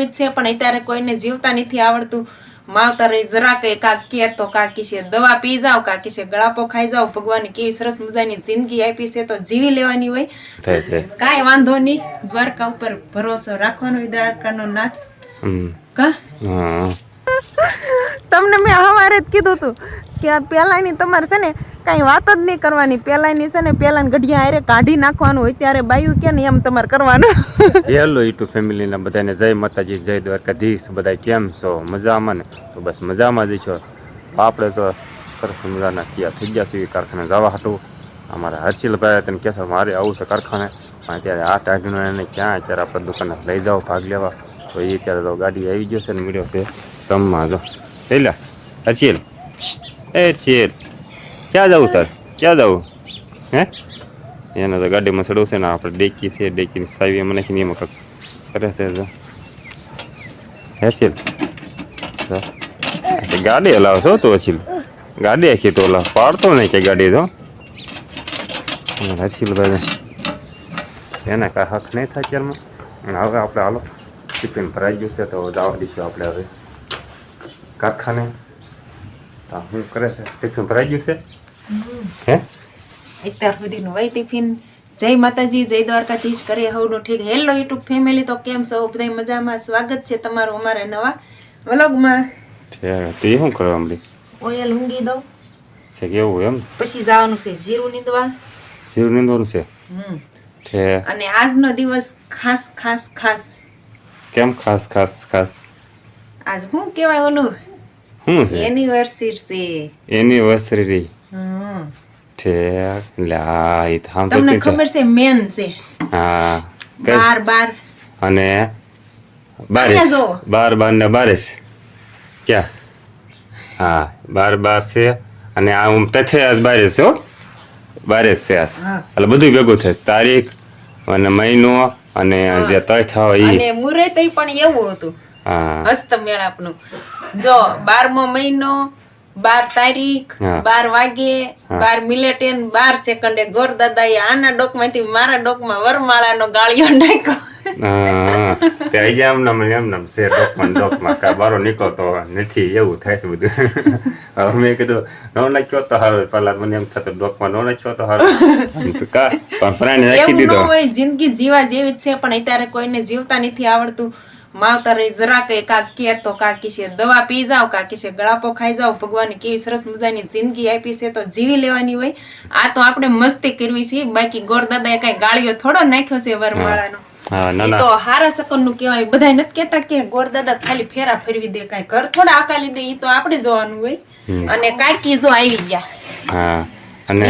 જેવી જ છે પણ અત્યારે કોઈને જીવતા નથી આવડતું. માવતર એ જરા કઈ કાક કે તો કાકી છે દવા પી જાવ કાકી છે ગળાપો ખાઈ જાવ ભગવાન કેવી સરસ મજાની જિંદગી આપી છે તો જીવી લેવાની હોય. કાંઈ વાંધો નહીં દ્વારકા ઉપર ભરોસો રાખવાનો દ્વારકાનો નાથ. કા? તમને મેં હવારે જ કીધું હતું કે આ પેલાની તમારે છે ને કાંઈ વાત જ નહીં કરવાની. પેલાની છે ને પેલા ગઢિયા હારે કાઢી નાખવાનું હોય ત્યારે બાયું કે ને એમ તમારે કરવાનું. હેલો યુટ્યુબ ફેમિલીના બધાને જય માતાજી જય દ્વારકાધીશ. બધા કેમ છો? મજામાં ને? તો બસ મજામાં જ છો. આપણે તો સરસ મજાના ક્યાં થઈ ગયા છીએ કારખાને જવા હતું અમારા હર્ષિલભાઈ તને કહેશો મારે આવું છે કારખાને. પણ અત્યારે આ ટાઢીનો એને ક્યાં અત્યારે આપણે દુકાને લઈ જાઓ ભાગ લેવા. તો એ અત્યારે તો ગાડી આવી ગયો છે ને મળ્યો છે. રમવા જો. એલા હર્ષિલ. એ હર્ષિલ. ક્યાં જવું, સર? ક્યાં જવું? હે? એને તો ગાડીમાં ચડવું છે ને આપણે ડેકી છે, ડેકીની સાવી એમાં નાખીને એમાં કંઈક કરે છે હેસીલ ગાડી હલાવ છો તો હસીલ ગાડી આખી તો હલાવ. પાડતો નહીં કે ગાડી તો. હસીલ ભાઈ એને કાંઈ હક નહીં થાય અત્યારમાં. હવે આપણે હાલો, ટિફિન ભરાઈ ગયું છે તો જવા દઈશું આપણે હવે. કારખાને. તો શું કરે છે? ટિફિન ભરાઈ ગયું છે? હે? અત્યાર સુધીનું વહી ટિફિન. જય માતાજી જય દ્વારકાધીશ. કરે હવનું ઠીક. હેલો યુટ્યુબ ફેમિલી તો કેમ છો? બધા મજામાં? સ્વાગત છે તમારું અમારા નવા વ્લોગમાં. તે શું કરવા મળી ઓયલ ઊંઘી દઉં. છે કેવું એમ? પછી જવાનું છે જીરું નીંદવા. જીરું નીંદવાનું છે? હમ. છે. અને આજનો દિવસ ખાસ ખાસ ખાસ. કેમ ખાસ ખાસ ખાસ? આજ શું કેવાય ઓલું? હું છે? એનિવર્સરી છે. એનિવર્સરી છે લા એ તો તમને ખબર છે. મેન છે. હા બાર બાર. અને બારિશ. બાર બાર ને બારિશ. ક્યાં? હા બાર બાર છે અને આ હું તથે આજ બારિશ હો. બારિશ છે આજ. એટલે બધું ભેગું થાય. તારીખ અને મહિનો અને જે તય હોય અને મુરે ઈ પણ એવું હતું. હા. હસ્ત મેળાપનું જો બારમો મહિનો બાર તારીખ બાર વાગે બાર મિલેટેન બાર સેકન્ડે ગોર એ આના ડોકમાંથી મારા ડોકમાં નામ ને ગાળિયો નાખ્યો જિંદગી જીવા જેવી છે પણ અત્યારે કોઈને જીવતા નથી આવડતું. માવતરે જરા જરાક કાક કે તો કાકી છે દવા પી જાવ કાકી છે ગળાપો ખાઈ જાવ ભગવાન કેવી સરસ મજાની જિંદગી આપી છે તો જીવી લેવાની હોય. આ તો આપણે મસ્તી કરવી છે બાકી ગોર દાદાએ કઈ ગાળિયો થોડો નાખ્યો છે વરમાળાનો. તો હારા સકનનું કહેવાય બધા નથી કેતા કે ગોર દાદા ખાલી ફેરા ફેરવી દે કાંઈ ઘર થોડા આકાલી દે ઈ તો આપણે જોવાનું હોય. અને કાકી જો આવી ગયા. હા અને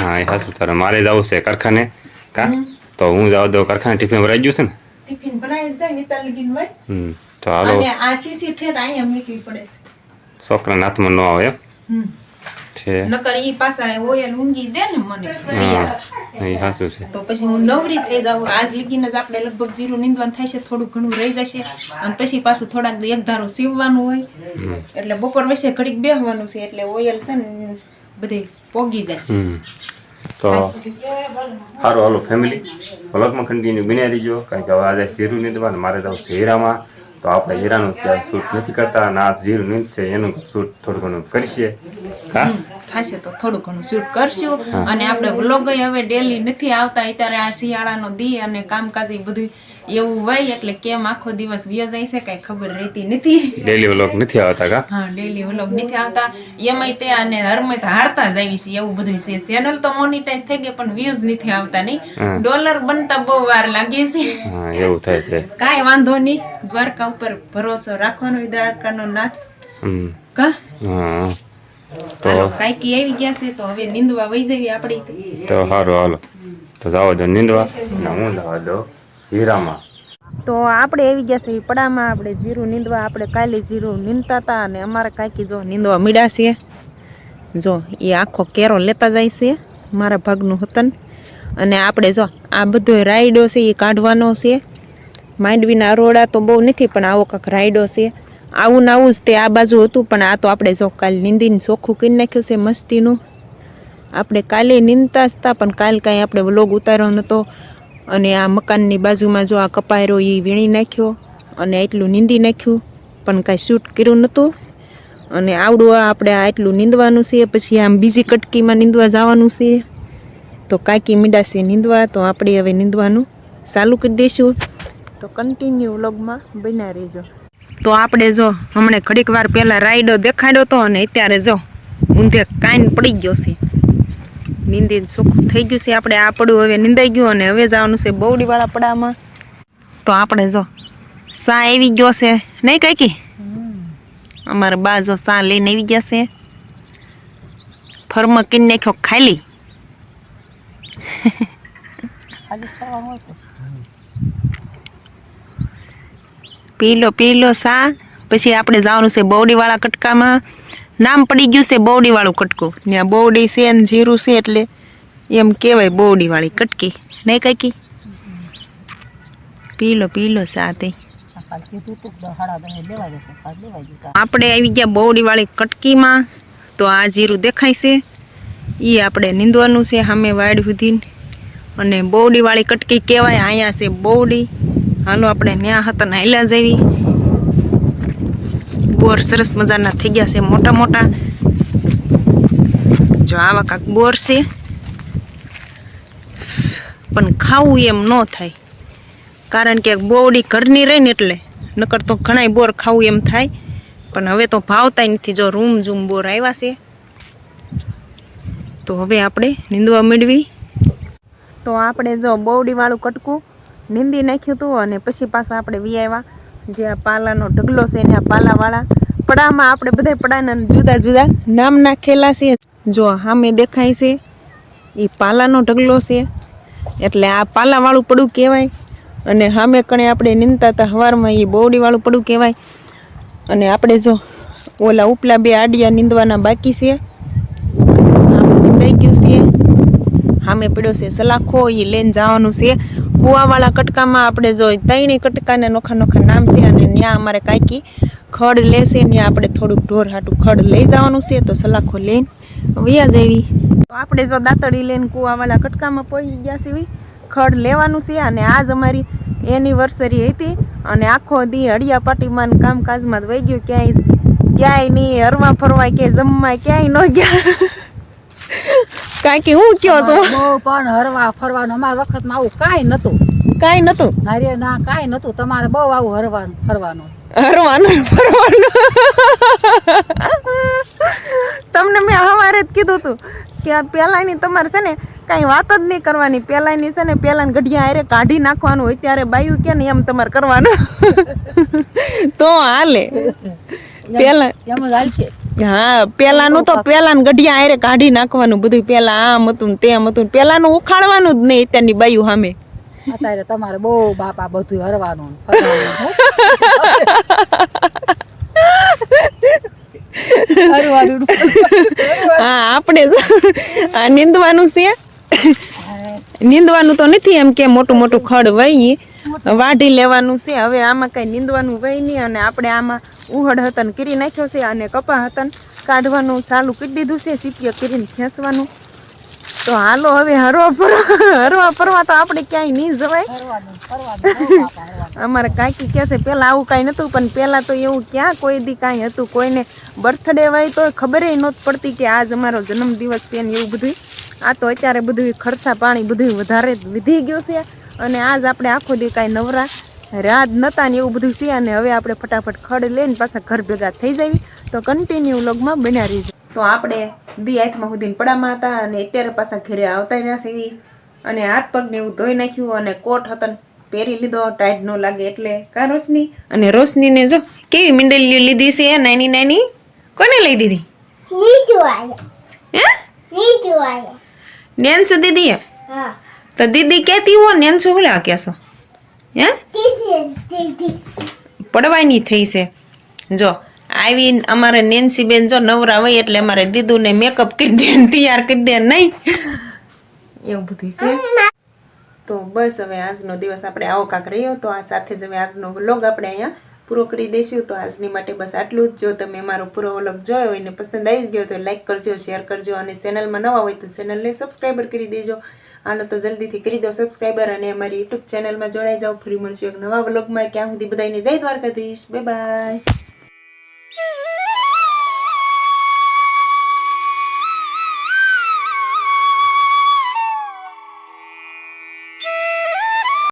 હા એ હાસુ તારે. મારે જવું છે કારખાને કા? તો હું જાવ દો કારખાને ટિફિન ભરાઈ ગયું છે ને? ટિફિન બનાવી જાય નીતા લગીન હોય. તો હાલો. અને આ સીસી ઠેર અહીંયા મૂકવી પડે છે. છોકરાના હાથમાં ન આવે એમ? હમ. છે. નકર ઈ પાછા ઓયલ ઊંઘી દે ને મને. એ હાસું છે. તો પછી હું નવરી થઈ જાઉં. આજ લગીને જ આપણે લગભગ જીરું નીંદવાનું થાય છે થોડું ઘણું રહી જશે. અને પછી પાછું થોડાક એક ધારું સીવવાનું હોય. એટલે બપોર વચ્ચે ઘડીક બેહવાનું છે એટલે ઓયલ છે ને બધે પોગી જાય. તો સારું હાલો ફેમિલી વ્લોગમાં કન્ટિન્યુ બન્યા રહીજો. કારણ કે હવે આજે ઝીરું નીંદવા મારે જવું છે હીરામાં તો આપણે હીરાનું ત્યાં શૂટ નથી કરતા અને આ જીરું નીંદ છે એનું શૂટ થોડું ઘણું કરીએ. હા? થશે તો થોડું ઘણું શૂટ કરશું. અને આપણે વ્લોગ હવે ડેલી નથી આવતા. અત્યારે આ શિયાળાનો દી અને કામકાજ એ બધું એવું હોય એટલે કેમ આખો દિવસ વ્યો જાય છે કઈ ખબર રહેતી નથી. ડેલી વ્લોગ નથી આવતા કા? હા ડેલી વ્લોગ નથી આવતા. એમાંય તે અને હરમત હારતા જ આવી છે એવું બધું છે. ચેનલ તો મોનિટાઈઝ થઈ ગઈ પણ વ્યૂઝ નથી આવતા નહીં. ડોલર બનતા બહુ વાર લાગે છે. હા એવું થાય છે. કાઈ વાંધો નહીં. દ્વારકા ઉપર ભરોસો રાખવાનો દ્વારકાનો નાથ. હમ. કા? હા. તો કાંઈકી આવી ગયા છે તો હવે નિંદવા વહી જવી આપણી. તો સારું હાલો. તો જાવ દો નિંદવા. હું જવા દો હીરામાં. તો આપણે એવી ગયા છે પડામાં, આપણે જીરું નીંદવા, આપણે કાલે જીરું નીંદતા હતા અને અમારે કાંઈક જો નીંદવા મીડા જો એ આખો કેરો લેતા જાય છે, મારા ભાગનું હતન. અને આપણે જો, આ બધો રાયડો છે એ કાઢવાનો છે. માંડવીના અરોડા તો બહુ નથી, પણ આવો કાંક રાયડો છે. આવું ને આવું જ તે આ બાજુ હતું, પણ આ તો આપણે જો કાલ નીંદીને ચોખ્ખું કરી નાખ્યું છે મસ્તીનું. આપણે કાલે નીંદતા જ પણ કાલ કાંઈ આપણે વ્લોગ ઉતાર્યો નહોતો અને આ મકાનની બાજુમાં જો આ કપાયરો એ વીણી નાખ્યો અને એટલું નીંદી નાખ્યું, પણ કાંઈ શૂટ કર્યું નહોતું. અને આવડું આપણે આ એટલું નીંદવાનું છે, પછી આમ બીજી કટકીમાં નીંદવા જવાનું છે. તો કાકી મીડાશે નીંદવા, તો આપણે હવે નીંદવાનું ચાલુ કરી દઈશું. તો કન્ટિન્યુ વ્લોગમાં બન્યા રહેજો. તો આપણે જો હમણાં ઘડીક વાર પહેલાં રાયડો દેખાડ્યો તો અને અત્યારે જો ઊંધે કાઈન પડી ગયો છે. નીંદીને સુખું થઈ ગયું છે. આપણે આ પડું હવે નીંદાઈ ગયું અને હવે જવાનું છે બવડીવાળા પડામાં. તો આપણે જો સા આવી ગયો છે. નહીં કાકી? અમારા બા જો સા લઈને આવી ગયા છે. ફરમાં કીન નાખ્યો ખાલી. પીલો પીલો સા. પછી આપણે જવાનું છે બવડીવાળા કટકામાં. નામ પડી ગયું છે બોવડીવાળું કટકું. ત્યાં બોવડી છે ને જીરું છે એટલે એમ કહેવાય બોવડીવાળી કટકી. નહીં કાકી? પીલો પીલો સાથે આપણે આવી ગયા બોવડીવાળી કટકીમાં, તો આ જીરું દેખાય છે. એ આપણે નીંદવાનું છે સામે વાડ સુધી. અને બોવડીવાળી કટકી કહેવાય, અહીંયા છે બોવડી હાલો આપણે ન્યા હતા ને હાલ્યા જેવી. બોર સરસ મજાના થઈ ગયા છે, મોટા મોટા. જો આવા કાંક બોર છે. પણ ખાવું એમ ન થાય. કારણ કે બોવડી ઘરની રહી ને એટલે. નકર તો ઘણાય બોર ખાવું એમ થાય. પણ હવે તો ભાવતાય નથી, જો રૂમ ઝૂમ બોર આવ્યા છે. તો હવે આપણે નીંદવા મેળવી તો આપણે જો બોવડીવાળું કટકું નીંદી નાખ્યું હતું અને પછી પાછા આપણે વી આવ્યા જે આ પાલાનો ઢગલો છે ને આ પાલાવાળા પડામાં આપણે બધા પડાના જુદા જુદા નામ નાખેલા છે. જો સામે દેખાય છે એ પાલાનો ઢગલો છે. એટલે આ પાલાવાળું પડું કહેવાય. અને સામે કણે આપણે નીંદતા હતા હવારમાં એ બોવડીવાળું પડું કહેવાય. અને આપણે જો ઓલા ઉપલા બે આડિયા નીંદવાના બાકી છે. નીંદાઈ ગયું છે. સામે પડ્યો છે સલાખો એ લઈને જવાનું છે. કુવાવાળા કટકામાં આપણે જો ત્રણેય કટકાને નોખા નોખા નામ છે અને ત્યાં અમારે કાંઈકી ખડ લેશે ત્યાં આપણે થોડુંક ઢોર હાટું ખડ લઈ જવાનું છે, તો સલાખો લઈને વ્યા જેવી તો આપણે જો દાંતડી લઈને કૂવાવાળા કટકામાં પહોંચી ગયા છીએ, ખડ લેવાનું છે અને આજ અમારી એનિવર્સરી હતી અને આખો દી હળિયા પાટીમાં કામકાજમાં વહી ગયું, ક્યાંય ક્યાંય નહીં, હરવા ફરવા કે જમવા ક્યાંય ન ગયા. કાંઈ કે હું કયો છો? બહુ પણ હરવા ફરવાનું અમારા વખતમાં આવું કાંઈ નતું કાંઈ નતું અરે ના કાંઈ નતું તમારે બહુ આવું હરવાનું ફરવાનું. હરવાનું ફરવાનું. તમને મેં હવારે જ કીધું હતું કે આ પેલાની તમારે છે ને કાંઈ વાત જ નહીં કરવાની. પેલાની છે ને પેલાની ગઢિયા હારે કાઢી નાખવાનું હોય ત્યારે બાયું કે ને એમ તમારે કરવાનું. તો હાલે. પેલા એમ જ હાલશે હા પેલાનું તો પેલાનું ગઢિયા આરે કાઢી નાખવાનું બધું. પેલા આમ હતું ને તેમ હતું પેલાનું ઉખાડવાનું જ નહીં અત્યારની બાયું સામે. અત્યારે તમારે બહુ બાપા બધું હરવાનું હા આપણે આ નીંદવાનું છે. નીંદવાનું તો નથી એમ કે મોટું મોટું ખડ વહી. વાઢી લેવાનું છે. હવે આમાં કઈ નીંદવાનું વહી નહીં અને આપણે આમાં ઉહડ હતન કરી નાખ્યો છે અને કપા હતન કાઢવાનું ચાલુ કરી દીધું છે સીપીએ કરીને ખેંચવાનું. તો હાલો હવે હરવા ફરવા હરવા ફરવા તો આપણે ક્યાંય નહીં જવાય. અમારે કાકી કહે છે પહેલાં આવું કાંઈ નહોતું પણ પહેલાં તો એવું ક્યાં કોઈ દી કાંઈ હતું. કોઈને બર્થડે હોય તો ખબર નહોતી પડતી કે આજ અમારો જન્મદિવસ છે ને એવું બધું આ તો અત્યારે બધું ખર્ચા પાણી બધું વધારે વિધી ગયું છે અને આજ આપણે આખો દી કાંઈ નવરા રાત નતા ને એવું બધું છે અને હવે આપણે ફટાફટ ખડ લઈને પાછા ઘર ભેગા થઈ જવી. તો કન્ટિન્યુ લગમાં બન્યા રહીશું તો આપણે દી હાથમાં સુધી પડામાં હતા અને અત્યારે પાછા ઘરે આવતા રહ્યા છે અને હાથ પગને એવું ધોઈ નાખ્યું અને કોટ હતો પહેરી લીધો. ટાઈટ ન લાગે એટલે કા રોશની? અને રોશનીને જો કેવી મીંડલીઓ લીધી છે નાની નાની? કોને લઈ દીધી? નેન્સુ દીદી તો દીદી કેતી હો નેન્સુ હું લા છો? હે? પડવાની થઈ છે. જો આવી અમારે નેન્સીબેન જો નવરા હોય એટલે અમારે દીદુને મેકઅપ કરી દે તૈયાર કરી દે નહીં. એવું બધું છે. તો બસ હવે આજનો દિવસ આપણે આવો કાંક રહ્યો. તો આ સાથે જ હવે આજનો વ્લોગ આપણે અહીંયા પૂરો કરી દઈશું. તો આજની માટે બસ આટલું જ. જો તમે મારો પૂરો વ્લોગ જોયો હોય ને પસંદ આવી ગયો તો લાઇક કરજો શેર કરજો અને ચેનલમાં નવા હોય તો ચેનલને સબસ્ક્રાઈબર કરી દેજો. આનો તો જલ્દીથી કરી દો સબસ્ક્રાઈબર અને અમારી યુટ્યુબ ચેનલમાં જોડાઈ જાઓ. ફરી મળશું એક નવા વ્લોગમાં ક્યાં સુધી બધાને જય દ્વારકાધીશ. બે બાય